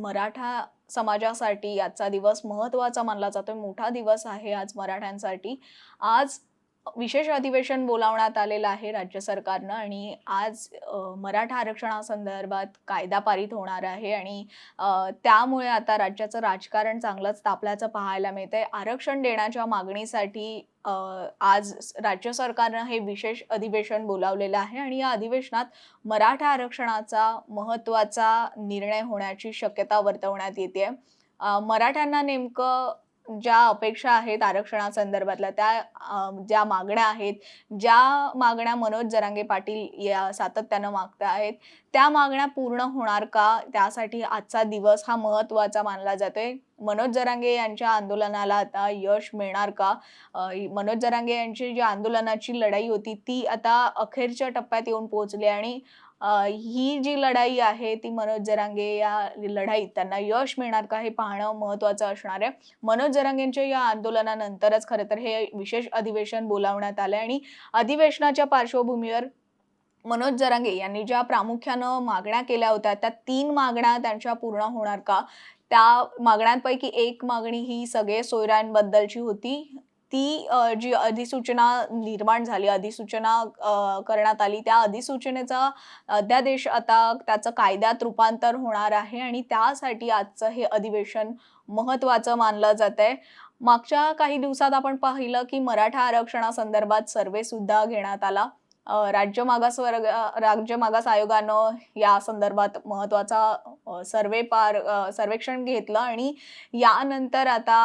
मराठा समाजासाठी आजचा दिवस महत्त्वाचा मानला जातोय. मोठा दिवस आहे आज मराठ्यांसाठी. आज विशेष अधिवेशन बोलावण्यात आलेलं आहे राज्य सरकारनं आणि आज मराठा आरक्षणासंदर्भात कायदा पारित होणार आहे आणि त्यामुळे आता राज्याचं राजकारण चांगलंच तापल्याचं पाहायला मिळतंय. आरक्षण देण्याच्या मागणीसाठी आज राज्य सरकारनं हे विशेष अधिवेशन बोलावलेलं आहे आणि या अधिवेशनात मराठा आरक्षणाचा महत्त्वाचा निर्णय होण्याची शक्यता वर्तवण्यात येते मराठ्यांना नेमकं ज्या अपेक्षा आहेत आरक्षणासंदर्भातल्या त्या ज्या मागण्या आहेत ज्या मागण्या मनोज जरांगे पाटील या सातत्यानं मागत आहेत त्या मागण्या पूर्ण होणार का? त्यासाठी आजचा दिवस हा महत्त्वाचा मानला जातोय. मनोज जरांगे यांच्या आंदोलनाला आता यश मिळणार का? मनोज जरांगे यांची जी आंदोलनाची लढाई होती ती आता अखेरच्या टप्प्यात येऊन पोहोचली आणि ही जी लढाई आहे ती मनोज जरांगे या लढाईत त्यांना यश मिळणार का हे पाहणं महत्त्वाचं असणार आहे. मनोज जरांगेंच्या या आंदोलनानंतरच खरं तर हे विशेष अधिवेशन बोलावण्यात आलं आणि अधिवेशनाच्या पार्श्वभूमीवर मनोज जरांगे यांनी ज्या प्रामुख्यानं मागण्या केल्या होत्या त्या तीन मागण्या त्यांच्या पूर्ण होणार का? त्या मागण्यांपैकी एक मागणी ही सगळे सोयऱ्यांबद्दलची होती. ती जी अधिसूचना निर्माण झाली अधिसूचना करण्यात आली त्या अधिसूचनेचा अध्यादेश आता त्याचं कायद्यात रूपांतर होणार आहे आणि त्यासाठी आजचं हे अधिवेशन महत्त्वाचं मानलं जात आहे मागच्या काही दिवसात आपण पाहिलं की मराठा आरक्षणासंदर्भात सर्वे सुद्धा घेण्यात आला. राज्य मागासवर्ग राज्य मागास आयोगानं या संदर्भात महत्त्वाचा सर्वे पार सर्वेक्षण घेतलं आणि यानंतर आता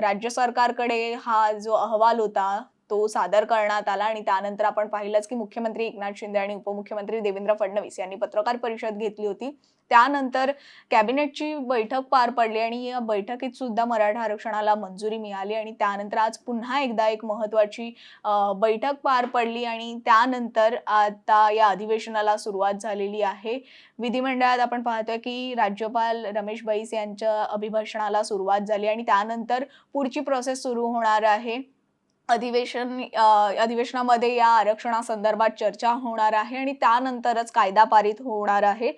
राज्य सरकारकडे हा जो अहवाल होता तो सादर करण्यात आला आणि त्यानंतर आपण पाहिलंच की मुख्यमंत्री एकनाथ शिंदे आणि उपमुख्यमंत्री देवेंद्र फडणवीस यांनी पत्रकार परिषद घेतली होती. त्यानंतर कॅबिनेटची बैठक पार पडली आणि या बैठकीत सुद्धा मराठा आरक्षणाला मंजुरी मिळाली आणि त्यानंतर आज पुन्हा एकदा एक महत्त्वाची बैठक पार पडली आणि त्यानंतर आता या अधिवेशनाला सुरुवात झालेली आहे. विधिमंडळात आपण पाहतोय की राज्यपाल रमेश बैस यांच्या अभिभाषणाला सुरुवात झाली आणि त्यानंतर पुढची प्रोसेस सुरू होणार आहे. अधिवेशन अधिवेशनामध्ये या आरक्षणासंदर्भात चर्चा होणार आहे आणि त्यानंतरच कायदा पारित होणार आहे.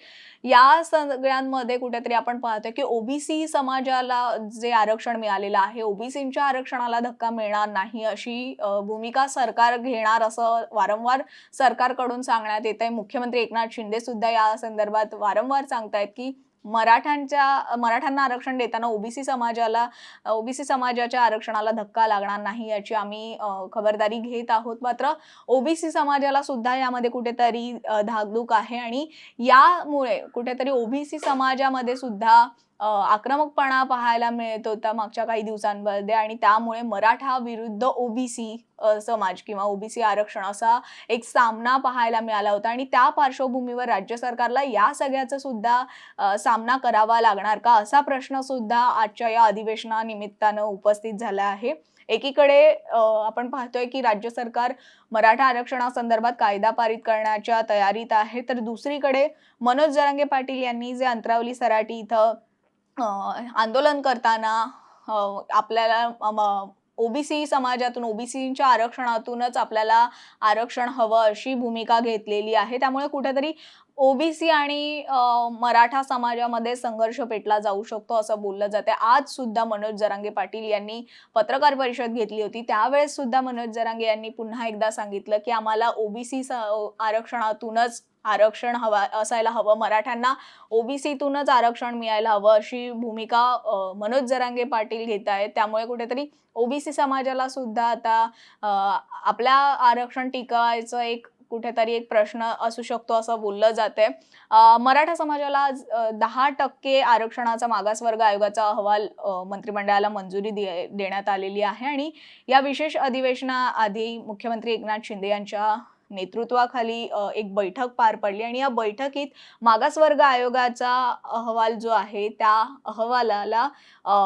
या सगळ्यांमध्ये कुठेतरी आपण पाहतोय की ओबीसी समाजाला जे आरक्षण मिळालेलं आहे ओबीसींच्या आरक्षणाला धक्का मिळणार नाही अशी भूमिका सरकार घेणार असं वारंवार सरकारकडून सांगण्यात येत आहे मुख्यमंत्री एकनाथ शिंदे सुद्धा या संदर्भात वारंवार सांगतायत की मराठ्यांच्या मराठ्यांना आरक्षण देताना ओबीसी समाजाला ओबीसी समाजाच्या आरक्षणाला धक्का लागणार नाही याची आम्ही खबरदारी घेत आहोत. मात्र ओबीसी समाजाला सुद्धा यामध्ये कुठेतरी धाकधूक आहे आणि यामुळे कुठेतरी ओबीसी समाजामध्ये सुद्धा आक्रमकपणा पाहायला मिळत होता मागच्या काही दिवसांमध्ये आणि त्यामुळे मराठा विरुद्ध ओबीसी समाज किंवा ओबीसी आरक्षण असा एक सामना पाहायला मिळाला होता. आणि त्या पार्श्वभूमीवर राज्य सरकारला या सगळ्याचा सुद्धा सामना करावा लागणार का असा प्रश्न सुद्धा आजच्या या अधिवेशनानिमित्तानं उपस्थित झाला आहे. एकीकडे आपण पाहतोय की राज्य सरकार मराठा आरक्षणासंदर्भात कायदा पारित करण्याच्या तयारीत आहे. तर दुसरीकडे मनोज जरांगे पाटील यांनी जे अंतरावली सराटी इथं आंदोलन करताना आपल्याला ओबीसी समाजातून ओबीसीच्या आरक्षणातूनच आपल्याला आरक्षण हवं अशी भूमिका घेतलेली आहे. त्यामुळे कुठेतरी ओबीसी आणि मराठा समाजामध्ये संघर्ष पेटला जाऊ शकतो असं बोललं जाते आज सुद्धा मनोज जरांगे पाटील यांनी पत्रकार परिषद घेतली होती. त्यावेळेस सुद्धा मनोज जरांगे यांनी पुन्हा एकदा सांगितलं की आम्हाला ओबीसी आरक्षणातूनच आरक्षण हवा असायला हवं. मराठ्यांना ओबीसीतूनच आरक्षण मिळायला हवं अशी भूमिका मनोज जरांगे पाटील घेत आहेत. त्यामुळे कुठेतरी ओबीसी समाजाला सुद्धा आता आपल्या आरक्षण टिकवायचं एक कुठेतरी एक प्रश्न असू शकतो असं बोललं जाते मराठा समाजाला आज दहा टक्के आरक्षणाचा मागासवर्ग आयोगाचा अहवाल मंत्रिमंडळाला मंजुरी दे देण्यात आलेली आहे आणि या विशेष अधिवेशनाआधी मुख्यमंत्री एकनाथ शिंदे यांच्या नेतृत्वाखाली एक बैठक पार पडली आणि या बैठकीत मागासवर्ग आयोगाचा अहवाल जो आहे त्या अहवालाला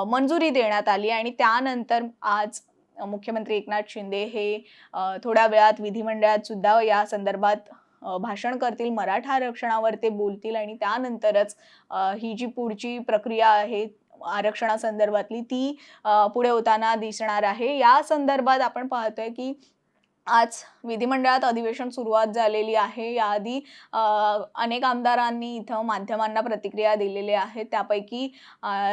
मंजुरी देण्यात आली आणि त्यानंतर आज मुख्यमंत्री एकनाथ शिंदे हे थोड्या वेळात विधिमंडळात सुद्धा या संदर्भात भाषण करतील मराठा आरक्षणावर ते बोलतील आणि त्यानंतरच ही जी पुढची प्रक्रिया आहे आरक्षणासंदर्भातली ती पुढे होताना दिसणार आहे. या संदर्भात आपण पाहतोय की आज विधिमंडळात अधिवेशन सुरुवात झालेली आहे. याआधी अनेक आमदारांनी इथं माध्यमांना प्रतिक्रिया दिलेल्या आहेत त्यापैकी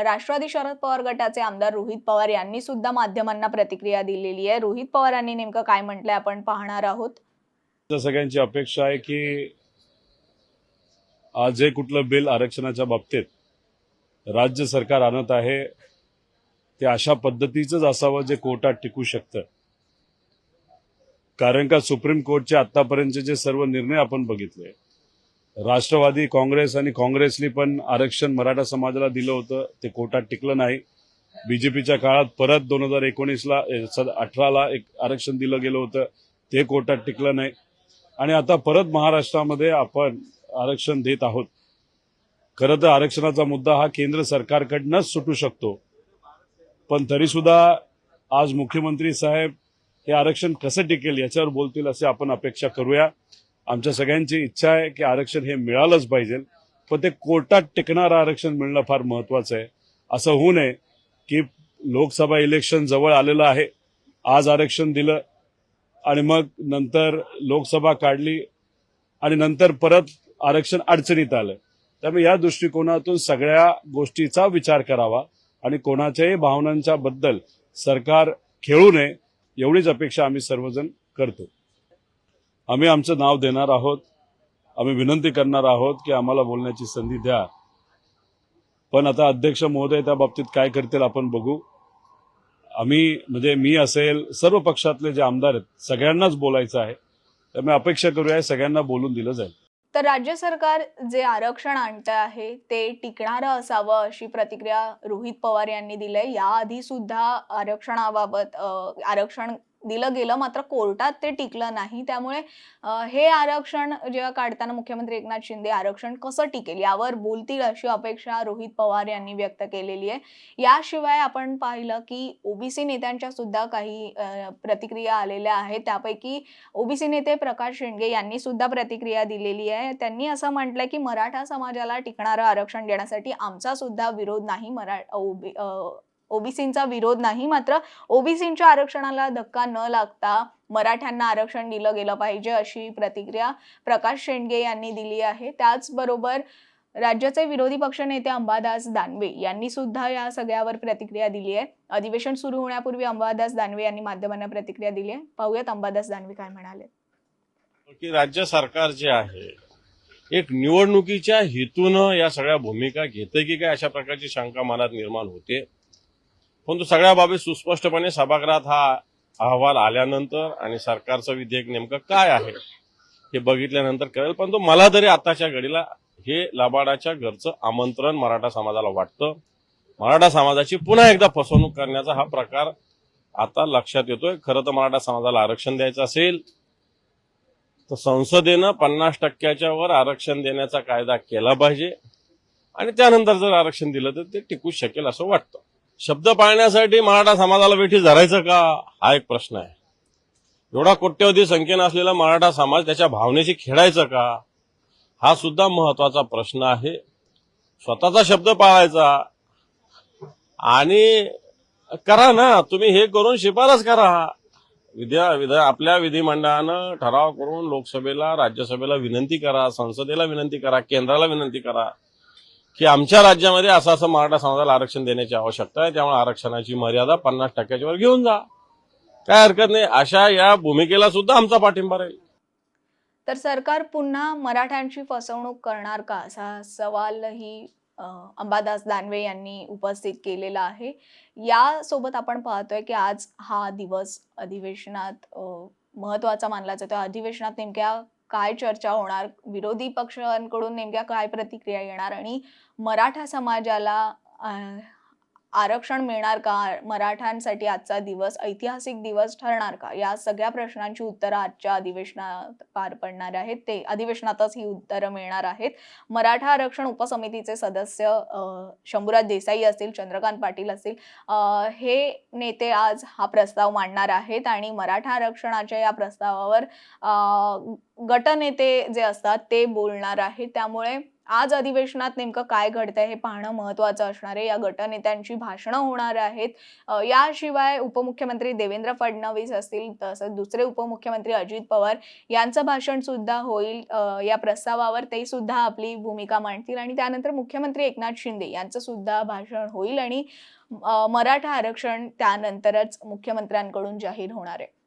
राष्ट्रवादी शरद पवार गटाचे आमदार रोहित पवार यांनी सुद्धा माध्यमांना प्रतिक्रिया दिलेली आहे. रोहित पवार यांनी नेमकं काय म्हटलंय आपण पाहणार आहोत? सगळ्यांची अपेक्षा आहे की आज जे कुठलं बिल आरक्षणाच्या बाबतीत राज्य सरकार आणत आहे ते अशा पद्धतीचंच असावं जे कोर्टात टिकू शकतं. कारण का सुप्रीम कोर्टचे आतापर्यंतचे जे सर्व निर्णय आपण बघितले राष्ट्रवादी काँग्रेस आणि काँग्रेसनी पण आरक्षण मराठा समाजाला दिलं होतं ते कोर्टात टिकलं नाही. बीजेपीच्या काळात परत दोन हजार एकोणीसला अठराला एक आरक्षण दिलं गेलं होतं ते कोर्टात टिकलं नाही. आणि आता परत महाराष्ट्रामध्ये आपण आरक्षण देत आहोत. खरं तर आरक्षणाचा मुद्दा हा केंद्र सरकारकडनंच सुटू शकतो. पण तरी सुद्धा आज मुख्यमंत्री साहेब हे आरक्षण कसं टिकेल याच्यावर बोलतील असे आपण अपेक्षा करूया. आमच्या सगळ्यांची इच्छा आहे की आरक्षण हे मिळालंच पाहिजे. पण ते कोर्टात टिकणारं आरक्षण मिळणं फार महत्वाचं आहे. असं होऊ नये की लोकसभा इलेक्शन जवळ आलेलं आहे आज आरक्षण दिलं आणि मग नंतर लोकसभा काढली आणि नंतर परत आरक्षण अडचणीत आलं. त्यामुळे या दृष्टिकोनातून सगळ्या गोष्टीचा विचार करावा आणि कोणाच्याही भावनांच्या बद्दल सरकार खेळू नये. एवढीच अपेक्षा आम्ही सर्वजण करतो. आम्ही आमचं नाव देणार आहोत. आम्ही विनंती करणार आहोत की आम्हाला बोलण्याची संधी द्या. पण आता अध्यक्ष महोदय त्या बाबतीत काय करतील आपण बघू. आम्ही म्हणजे मी असेल सर्व पक्षातले जे आमदार आहेत सगळ्यांनाच बोलायचं आहे. त्यामुळे अपेक्षा करूया सगळ्यांना बोलून दिलं जाईल. तर राज्य सरकार जे आरक्षण आणतं आहे ते टिकणारं असावं अशी प्रतिक्रिया रोहित पवार यांनी दिलंय. याआधी सुद्धा आरक्षणाबाबत आरक्षण दिलं गेलं मात्र कोर्टात ते टिकलं नाही. त्यामुळे हे आरक्षण जेव्हा काढताना मुख्यमंत्री एकनाथ शिंदे आरक्षण कसं टिकेल? यावर बोलतील अशी अपेक्षा रोहित पवार यांनी व्यक्त केलेली आहे. याशिवाय आपण पाहिलं की ओबीसी नेत्यांच्या सुद्धा काही प्रतिक्रिया आलेल्या आहेत. त्यापैकी ओबीसी नेते प्रकाश शेंडगे यांनी सुद्धा प्रतिक्रिया दिलेली आहे. त्यांनी असं म्हटलंय की मराठा समाजाला टिकणारं आरक्षण देण्यासाठी आमचा सुद्धा विरोध नाही. मरा ओबी ओबीसींचा विरोध नाही मात्र ओबीसींच्या आरक्षणाला धक्का न लागता मराठ्यांना आरक्षण दिलं गेलं पाहिजे अशी प्रतिक्रिया प्रकाश शेंडगे यांनी दिली आहे. त्याचबरोबर राज्याचे विरोधी पक्षनेते अंबादास दानवे यांनी सुद्धा या सगळ्यावर प्रतिक्रिया दिली आहे. अधिवेशन सुरू होण्यापूर्वी अंबादास दानवे यांनी माध्यमांना प्रतिक्रिया दिली आहे. पाहूयात अंबादास दानवे काय म्हणाले. की राज्य सरकार जे आहे एक निवडणुकीच्या हेतूनं या सगळ्या भूमिका घेते की काय अशा प्रकारची शंका मनात निर्माण होते. परंतु सगळ्या बाबी सुस्पष्टपणे सभागृहात हा अहवाल आल्यानंतर आणि सरकारचं विधेयक नेमकं काय आहे हे बघितल्यानंतर कळेल. परंतु मला तरी आताच्या घडीला हे लबाडाच्या घरचं आमंत्रण मराठा समाजाला वाटतं. मराठा समाजाची पुन्हा एकदा फसवणूक करण्याचा हा प्रकार आता लक्षात येतोय. खरं तर मराठा समाजाला आरक्षण द्यायचं असेल तर संसदेनं पन्नास टक्क्याच्या वर आरक्षण देण्याचा कायदा केला पाहिजे. आणि त्यानंतर जर आरक्षण दिलं तर ते टिकू शकेल असं वाटतं. शब्द पाळण्यासाठी मराठा समाजाला वेठी धरायचं का? हा एक प्रश्न आहे. एवढा कोट्यवधी संख्येनं असलेला मराठा समाज त्याच्या भावनेशी खेळायचं का? हा सुद्धा महत्त्वाचा प्रश्न आहे. स्वतःचा शब्द पाळायचा. आणि करा ना तुम्ही हे करून शिफारस करा. विद्या विधा आपल्या विधिमंडळानं ठराव करून लोकसभेला राज्यसभेला विनंती करा संसदेला विनंती करा केंद्राला विनंती करा. की आमच्या राज्यामध्ये असं असं मराठा समाजाला आरक्षण देण्याची आवश्यकता आहे त्यामुळे आरक्षणाची मर्यादा पन्नास टक्क्याच्या वर घेऊन जा. काय हरकत नाही अशा या भूमिकेला सुद्धा आमचा पाठिंबा राहील. तर सरकार पुन्हा मराठ्यांची फसवणूक करणार का? असा सवालही अंबादास दानवे यांनी उपस्थित केलेला आहे. यासोबत आपण पाहतोय की आज हा दिवस अधिवेशनात महत्त्वाचा मानला जातो. अधिवेशनात नेमक्या काय चर्चा होणार? विरोधी पक्षांकडून नेमक्या काय प्रतिक्रिया येणार? आणि मराठा समाजाला आरक्षण मिळणार का? मराठ्यांसाठी आजचा दिवस ऐतिहासिक दिवस ठरणार का? या सगळ्या प्रश्नांची उत्तरं आजच्या अधिवेशनात पार पडणार आहेत. ते अधिवेशनातच ही उत्तरं मिळणार आहेत. मराठा आरक्षण उपसमितीचे सदस्य शंभूराज देसाई असतील चंद्रकांत पाटील असतील हे नेते आज हा प्रस्ताव मांडणार आहेत आणि मराठा आरक्षणाच्या या प्रस्तावावर गटनेते जे असतात ते बोलणार आहेत. त्यामुळे आज अधिवेशनात नेमकं काय घडतंय हे पाहणं महत्वाचं असणार आहे. या गटनेत्यांची भाषणं होणार आहेत. याशिवाय उपमुख्यमंत्री देवेंद्र फडणवीस असतील तसंच दुसरे उपमुख्यमंत्री अजित पवार यांचं भाषण सुद्धा होईल. या प्रस्तावावर ते सुद्धा आपली भूमिका मांडतील आणि त्यानंतर मुख्यमंत्री एकनाथ शिंदे यांचं सुद्धा भाषण होईल आणि मराठा आरक्षण त्यानंतरच मुख्यमंत्र्यांकडून जाहीर होणार आहे.